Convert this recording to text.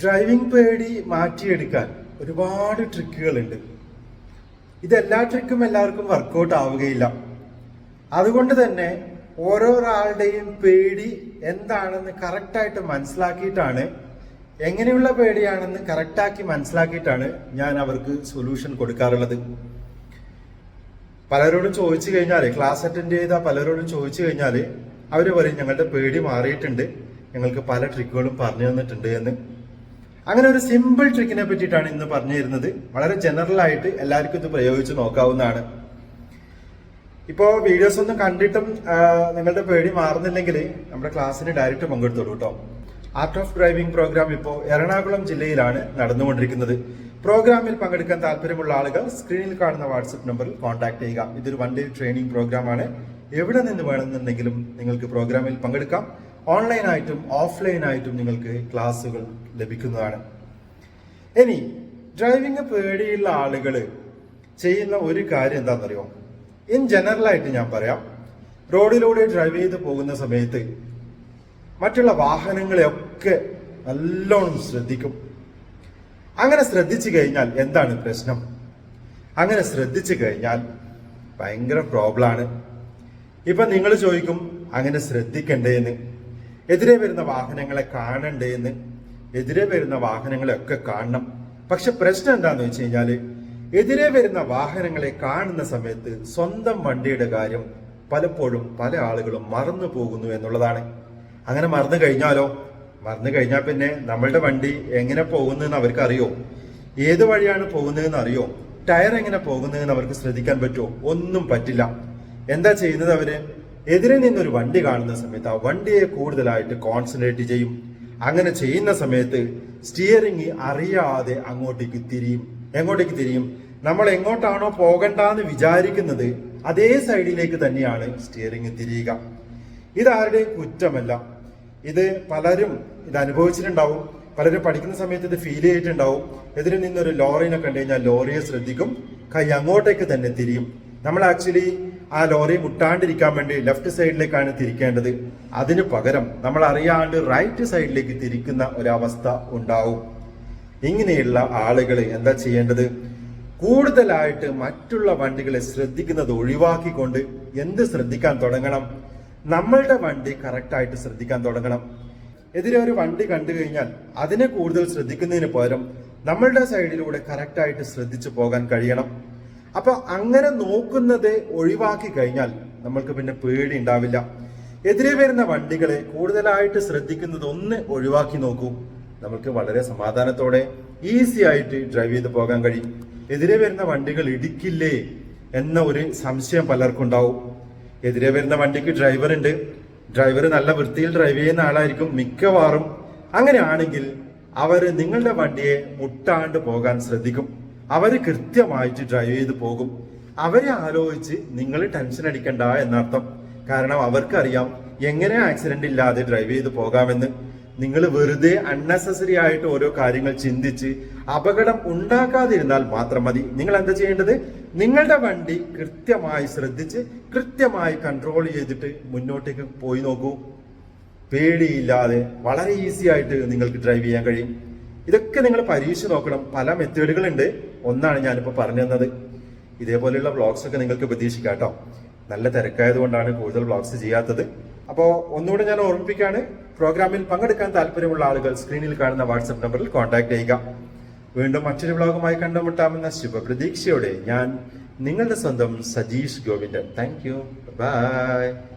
Driving പേടി മാറ്റിയെടുക്കാൻ ഒരുപാട് ട്രിക്കുകളുണ്ട് ഇതെല്ലാ ട്രിക്കും എല്ലാവർക്കും വർക്കൗട്ട് ആവുകയില്ല. അതുകൊണ്ട് തന്നെ ഓരോരാളുടെയും പേടി എന്താണെന്ന് കറക്റ്റായിട്ട് മനസ്സിലാക്കിയിട്ടാണ് എങ്ങനെയുള്ള പേടിയാണെന്ന് കറക്റ്റാക്കി മനസ്സിലാക്കിയിട്ടാണ് ഞാൻ അവർക്ക് സൊല്യൂഷൻ കൊടുക്കാറുള്ളത്. പലരോടും ചോദിച്ചു കഴിഞ്ഞാൽ ക്ലാസ് അറ്റൻഡ് ചെയ്ത പലരോടും ചോദിച്ചു കഴിഞ്ഞാൽ അവർ പറയും ഞങ്ങളുടെ പേടി മാറിയിട്ടുണ്ട്. ഞങ്ങൾക്ക് പല ട്രിക്കുകളും പറഞ്ഞു തന്നിട്ടുണ്ട് എന്ന്. അങ്ങനെ ഒരു സിമ്പിൾ ട്രിക്കിനെ പറ്റിയിട്ടാണ് ഇന്ന് പറഞ്ഞു തരുന്നത് വളരെ ജനറൽ ആയിട്ട് എല്ലാവർക്കും ഇത് പ്രയോഗിച്ച് നോക്കാവുന്നതാണ്. ഇപ്പോൾ വീഡിയോസ് ഒന്നും കണ്ടിട്ടും നിങ്ങളുടെ പേടി മാറുന്നില്ലെങ്കിൽ നമ്മുടെ ക്ലാസ്സിന് ഡയറക്റ്റ് പങ്കെടുത്തോളൂ കേട്ടോ ആർട്ട് ഓഫ് ഡ്രൈവിംഗ് പ്രോഗ്രാം ഇപ്പോൾ എറണാകുളം ജില്ലയിലാണ് നടന്നുകൊണ്ടിരിക്കുന്നത്. പ്രോഗ്രാമിൽ പങ്കെടുക്കാൻ താല്പര്യമുള്ള ആളുകൾ സ്ക്രീനിൽ കാണുന്ന വാട്സപ്പ് നമ്പറിൽ കോൺടാക്ട് ചെയ്യുക. ഇതൊരു വൺ ഡേ ട്രെയിനിങ് പ്രോഗ്രാമാണ് എവിടെ നിന്ന് വേണമെന്നുണ്ടെങ്കിലും നിങ്ങൾക്ക് പ്രോഗ്രാമിൽ പങ്കെടുക്കാം. ഓൺലൈനായിട്ടും ഓഫ്ലൈനായിട്ടും നിങ്ങൾക്ക് ക്ലാസ്സുകൾ ലഭിക്കുന്നതാണ്. ഇനി ഡ്രൈവിംഗ് പേടിയുള്ള ആളുകൾ ചെയ്യുന്ന ഒരു കാര്യം എന്താണെന്നറിയോ? ഇൻ ജനറലായിട്ട് ഞാൻ പറയാം. റോഡിലൂടെ ഡ്രൈവ് ചെയ്ത് പോകുന്ന സമയത്ത് മറ്റുള്ള വാഹനങ്ങളെയൊക്കെ നല്ലോണം ശ്രദ്ധിക്കും. അങ്ങനെ ശ്രദ്ധിച്ചു കഴിഞ്ഞാൽ എന്താണ് പ്രശ്നം? അങ്ങനെ ശ്രദ്ധിച്ചു കഴിഞ്ഞാൽ ഭയങ്കര പ്രോബ്ലമാണ് ഇപ്പൊ നിങ്ങൾ ചോദിക്കും അങ്ങനെ ശ്രദ്ധിക്കണ്ടേ എന്ന് എതിരെ വരുന്ന വാഹനങ്ങളെ കാണണ്ടേ എന്ന്. എതിരെ വരുന്ന വാഹനങ്ങളെ ഒക്കെ കാണണം. പക്ഷെ പ്രശ്നം എന്താന്ന് വെച്ച് കഴിഞ്ഞാൽ എതിരെ വരുന്ന വാഹനങ്ങളെ കാണുന്ന സമയത്ത് സ്വന്തം വണ്ടിയുടെ കാര്യം പലപ്പോഴും പല ആളുകളും മറന്നു പോകുന്നു എന്നുള്ളതാണ്. അങ്ങനെ മറന്നു കഴിഞ്ഞാലോ? മറന്നു കഴിഞ്ഞാൽ പിന്നെ നമ്മളുടെ വണ്ടി എങ്ങനെ പോകുന്നതെന്ന് അവർക്ക് അറിയോ ഏത് വഴിയാണ് പോകുന്നതെന്ന് അറിയോ? ടയർ എങ്ങനെ പോകുന്നതെന്ന് അവർക്ക് ശ്രദ്ധിക്കാൻ പറ്റുമോ? ഒന്നും പറ്റില്ല. എന്താ ചെയ്യുന്നത് അവർ? എതിരെ നിന്നൊരു വണ്ടി കാണുന്ന സമയത്ത് ആ വണ്ടിയെ കൂടുതലായിട്ട് കോൺസെൻട്രേറ്റ് ചെയ്യും. അങ്ങനെ ചെയ്യുന്ന സമയത്ത് സ്റ്റിയറിംഗ് അറിയാതെ അങ്ങോട്ടേക്ക് തിരിയും. എങ്ങോട്ടേക്ക് തിരിയും? നമ്മൾ എങ്ങോട്ടാണോ പോകണ്ടെന്ന് വിചാരിക്കുന്നത് അതേ സൈഡിലേക്ക് തന്നെയാണ് സ്റ്റിയറിംഗ് തിരിയുക. ഇതാരുടെയും കുറ്റമല്ല. ഇത് പലരും ഇത് അനുഭവിച്ചിട്ടുണ്ടാവും. പലരും പഠിക്കുന്ന സമയത്ത് ഇത് ഫീൽ ചെയ്തിട്ടുണ്ടാവും. എതിരെ നിന്നൊരു ലോറിനെ കണ്ടു കഴിഞ്ഞാൽ ലോറിയെ ശ്രദ്ധിക്കും. കൈ അങ്ങോട്ടേക്ക് തന്നെ തിരിയും. നമ്മൾ ആക്ച്വലി ആ ലോറി മുട്ടാണ്ടിരിക്കാൻ വേണ്ടി ലെഫ്റ്റ് സൈഡിലേക്കാണ് തിരിക്കേണ്ടത്. അതിനു പകരം നമ്മൾ അറിയാണ്ട് റൈറ്റ് സൈഡിലേക്ക് തിരിക്കുന്ന ഒരവസ്ഥ ഉണ്ടാവും. ഇങ്ങനെയുള്ള ആളുകൾ എന്താ ചെയ്യേണ്ടത്? കൂടുതലായിട്ട് മറ്റുള്ള വണ്ടികളെ ശ്രദ്ധിക്കുന്നത് ഒഴിവാക്കിക്കൊണ്ട് എന്ത് ശ്രദ്ധിക്കാൻ തുടങ്ങണം? നമ്മളുടെ വണ്ടി കറക്റ്റായിട്ട് ശ്രദ്ധിക്കാൻ തുടങ്ങണം. എതിരെ ഒരു വണ്ടി കണ്ടു കഴിഞ്ഞാൽ അതിനെ കൂടുതൽ ശ്രദ്ധിക്കുന്നതിന് പകരം നമ്മളുടെ സൈഡിലൂടെ കറക്റ്റായിട്ട് ശ്രദ്ധിച്ചു പോകാൻ കഴിയണം. അപ്പൊ അങ്ങനെ നോക്കുന്നത് ഒഴിവാക്കി കഴിഞ്ഞാൽ നമ്മൾക്ക് പിന്നെ പേടി ഉണ്ടാവില്ല. എതിരെ വരുന്ന വണ്ടികളെ കൂടുതലായിട്ട് ശ്രദ്ധിക്കുന്നത് ഒന്ന് ഒഴിവാക്കി നോക്കൂ. നമുക്ക് വളരെ സമാധാനത്തോടെ ഈസി ആയിട്ട് ഡ്രൈവ് ചെയ്ത് പോകാൻ കഴിയും. എതിരെ വരുന്ന വണ്ടികൾ ഇടിക്കില്ലേ എന്ന ഒരു സംശയം പലർക്കും ഉണ്ടാവും. എതിരെ വരുന്ന വണ്ടിക്ക് ഡ്രൈവർ ഉണ്ട്. ഡ്രൈവർ നല്ല വൃത്തിയിൽ ഡ്രൈവ് ചെയ്യുന്ന ആളായിരിക്കും മിക്കവാറും. അങ്ങനെയാണെങ്കിൽ അവർ നിങ്ങളുടെ വണ്ടിയെ മുട്ടാണ്ട് പോകാൻ ശ്രദ്ധിക്കും. അവർ കൃത്യമായിട്ട് ഡ്രൈവ് ചെയ്ത് പോകും. അവരെ ആലോചിച്ച് നിങ്ങൾ ടെൻഷൻ അടിക്കണ്ട എന്നർത്ഥം. കാരണം അവർക്കറിയാം എങ്ങനെ ആക്സിഡന്റ് ഇല്ലാതെ ഡ്രൈവ് ചെയ്ത് പോകാമെന്ന്. നിങ്ങൾ വെറുതെ അൺനെസസറി ആയിട്ട് ഓരോ കാര്യങ്ങൾ ചിന്തിച്ച് അപകടം ഉണ്ടാക്കാതിരുന്നാൽ മാത്രം മതി. നിങ്ങൾ എന്താ ചെയ്യേണ്ടത്? നിങ്ങളുടെ വണ്ടി കൃത്യമായി ശ്രദ്ധിച്ച് കൃത്യമായി കൺട്രോൾ ചെയ്തിട്ട് മുന്നോട്ടേക്ക് പോയി നോക്കൂ. പേടിയില്ലാതെ വളരെ ഈസി ആയിട്ട് നിങ്ങൾക്ക് ഡ്രൈവ് ചെയ്യാൻ കഴിയും. ഇതൊക്കെ നിങ്ങൾ പരീക്ഷിച്ച് നോക്കണം. പല മെത്തേഡുകളുണ്ട്. ഒന്നാണ് ഞാനിപ്പോൾ പറഞ്ഞു തന്നത്. ഇതേപോലെയുള്ള ബ്ലോഗ്സ് ഒക്കെ നിങ്ങൾക്ക് പ്രതീക്ഷിക്കാം കേട്ടോ. നല്ല തിരക്കായത് കൊണ്ടാണ് കൂടുതൽ ബ്ലോഗ്സ് ചെയ്യാത്തത്. അപ്പോൾ ഒന്നുകൂടെ ഞാൻ ഓർമ്മിപ്പിക്കുകയാണ് പ്രോഗ്രാമിൽ പങ്കെടുക്കാൻ താല്പര്യമുള്ള ആളുകൾ സ്ക്രീനിൽ കാണുന്ന വാട്സപ്പ് നമ്പറിൽ കോൺടാക്ട് ചെയ്യുക. വീണ്ടും മറ്റൊരു ബ്ലോഗുമായി കണ്ടുമുട്ടാമെന്ന ശുഭപ്രതീക്ഷയോടെ ഞാൻ നിങ്ങളുടെ സ്വന്തം Sajeesh Govindan. Thank you bye